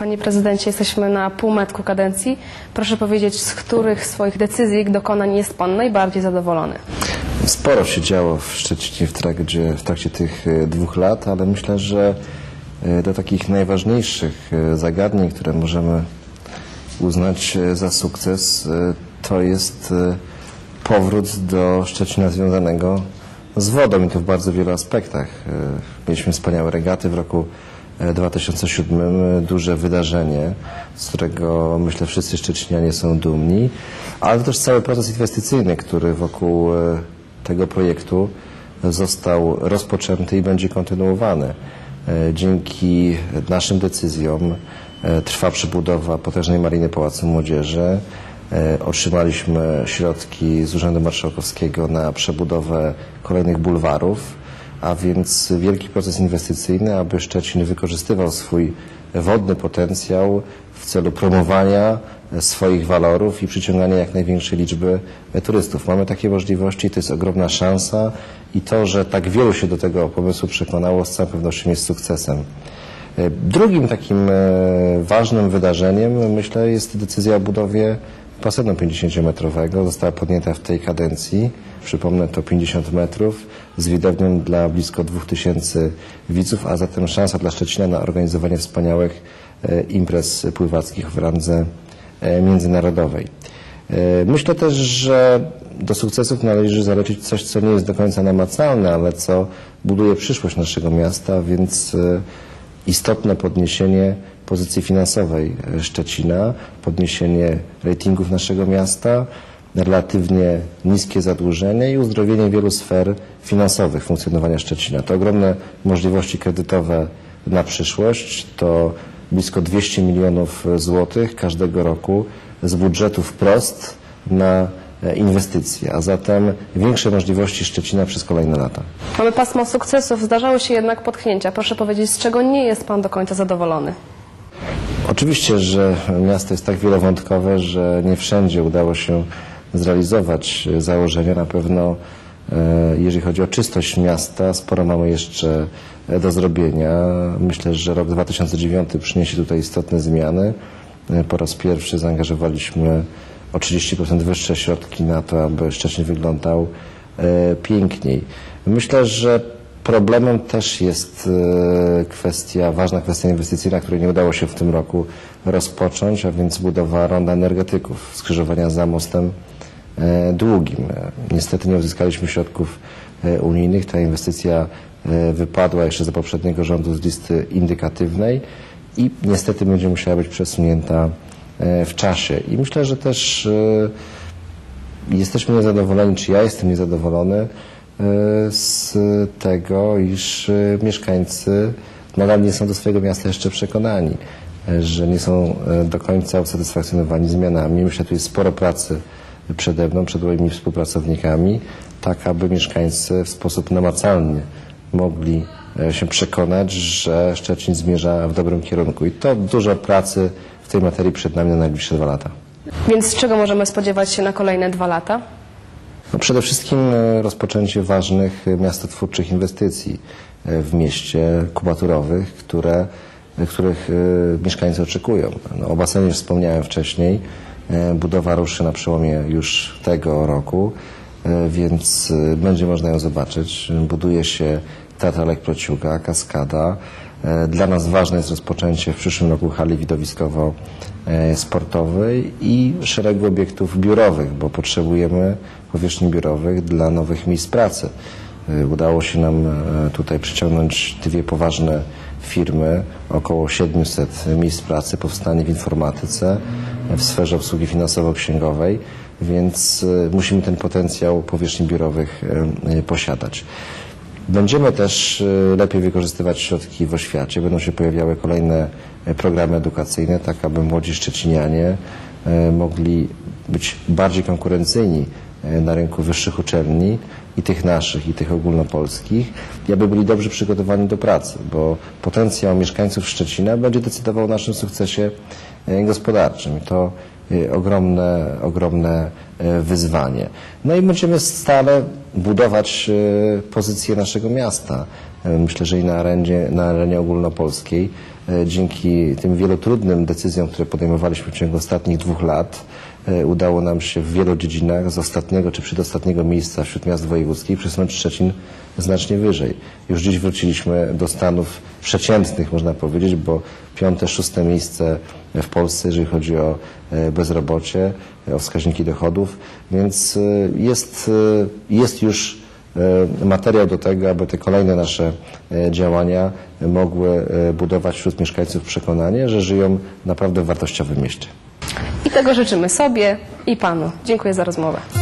Panie prezydencie, jesteśmy na półmetku kadencji. Proszę powiedzieć, z których swoich decyzji, dokonań jest pan najbardziej zadowolony? Sporo się działo w Szczecinie w trakcie, w trakcie tych e, dwóch lat, ale myślę, że e, do takich najważniejszych e, zagadnień, które możemy uznać za sukces, to jest powrót do Szczecina związanego z wodą i to w bardzo wielu aspektach. Mieliśmy wspaniałe regaty w roku 2007, e, duże wydarzenie, z którego myślę wszyscy Szczecinianie są dumni, ale to też cały proces inwestycyjny, który wokół e, tego projektu został rozpoczęty i będzie kontynuowany. E, Dzięki naszym decyzjom e, trwa przebudowa potężnej Mariny Pałacu Młodzieży. E, Otrzymaliśmy środki z Urzędu Marszałkowskiego na przebudowę kolejnych bulwarów, a więc wielki proces inwestycyjny, aby Szczecin wykorzystywał swój wodny potencjał w celu promowania swoich walorów i przyciągania jak największej liczby turystów. Mamy takie możliwości, to jest ogromna szansa i to, że tak wielu się do tego pomysłu przekonało, z całą pewnością jest sukcesem. Drugim takim e, ważnym wydarzeniem, myślę, jest decyzja o budowie basenu 50-metrowego. Została podjęta w tej kadencji. Przypomnę, to 50 metrów z widownią dla blisko 2000 widzów, a zatem szansa dla Szczecina na organizowanie wspaniałych e, imprez pływackich w randze e, międzynarodowej. E, Myślę też, że do sukcesów należy zalecić coś, co nie jest do końca namacalne, ale co buduje przyszłość naszego miasta, więc istotne podniesienie pozycji finansowej e, Szczecina, podniesienie ratingów naszego miasta, relatywnie niskie zadłużenie i uzdrowienie wielu sfer finansowych funkcjonowania Szczecina. To ogromne możliwości kredytowe na przyszłość, to blisko 200 milionów złotych każdego roku z budżetu wprost na e, inwestycje, a zatem większe możliwości Szczecina przez kolejne lata. Mamy pasmo sukcesów, zdarzały się jednak potknięcia. Proszę powiedzieć, z czego nie jest pan do końca zadowolony? Oczywiście, że miasto jest tak wielowątkowe, że nie wszędzie udało się zrealizować założenia. Na pewno, e, jeżeli chodzi o czystość miasta, sporo mamy jeszcze do zrobienia. Myślę, że rok 2009 przyniesie tutaj istotne zmiany. E, Po raz pierwszy zaangażowaliśmy o 30% wyższe środki na to, aby Szczecin wyglądał e, piękniej. Myślę, że problemem też jest e, kwestia, ważna kwestia inwestycyjna, której nie udało się w tym roku rozpocząć, a więc budowa ronda energetyków, skrzyżowania za mostem e, długim. Niestety nie uzyskaliśmy środków e, unijnych. Ta inwestycja wypadła jeszcze za poprzedniego rządu z listy indykatywnej i niestety będzie musiała być przesunięta w czasie. I myślę, że też jesteśmy niezadowoleni, czy ja jestem niezadowolony z tego, iż e, mieszkańcy nadal nie są do swojego miasta jeszcze przekonani, e, że nie są do końca usatysfakcjonowani zmianami. Myślę, że tu jest sporo pracy przede mną, przed moimi współpracownikami, tak aby mieszkańcy w sposób namacalny mogli się przekonać, że Szczecin zmierza w dobrym kierunku. I to dużo pracy w tej materii przed nami na najbliższe dwa lata. Więc czego możemy spodziewać się na kolejne dwa lata? No przede wszystkim e, rozpoczęcie ważnych e, miastotwórczych inwestycji e, w mieście kubaturowych, które, których mieszkańcy oczekują. No, o basenie wspomniałem wcześniej. Budowa ruszy na przełomie już tego roku, więc będzie można ją zobaczyć. Buduje się Teatr Prociuga, Kaskada. E, Dla nas ważne jest rozpoczęcie w przyszłym roku hali widowiskowo-sportowej i szeregu obiektów biurowych, bo potrzebujemy powierzchni biurowych dla nowych miejsc pracy. E, Udało się nam e, tutaj przyciągnąć dwie poważne firmy, około 700 miejsc pracy powstanie w informatyce, e, w sferze obsługi finansowo-księgowej, więc e, musimy ten potencjał powierzchni biurowych e, e, posiadać. Będziemy też e, lepiej wykorzystywać środki w oświacie. Będą się pojawiały kolejne e, programy edukacyjne, tak aby młodzi szczecinianie e, mogli być bardziej konkurencyjni na rynku wyższych uczelni i tych naszych, i tych ogólnopolskich, aby byli dobrze przygotowani do pracy, bo potencjał mieszkańców Szczecina będzie decydował o naszym sukcesie e, gospodarczym. I to e, ogromne, ogromne e, wyzwanie. No i będziemy stale budować e, pozycję naszego miasta e, myślę, że i na arenie, na arenie ogólnopolskiej. E, Dzięki tym wielu trudnym decyzjom, które podejmowaliśmy w ciągu ostatnich dwóch lat, e, udało nam się w wielu dziedzinach z ostatniego czy przedostatniego miejsca wśród miast wojewódzkich przesunąć Szczecin znacznie wyżej. Już dziś wróciliśmy do stanów przeciętnych, można powiedzieć, bo piąte, szóste miejsce w Polsce, jeżeli chodzi o e, bezrobocie, e, o wskaźniki dochodów, więc e, jest, e, jest już e, materiał do tego, aby te kolejne nasze e, działania mogły e, budować wśród mieszkańców przekonanie, że żyją naprawdę w wartościowym mieście. I tego życzymy sobie i Panu. Dziękuję za rozmowę.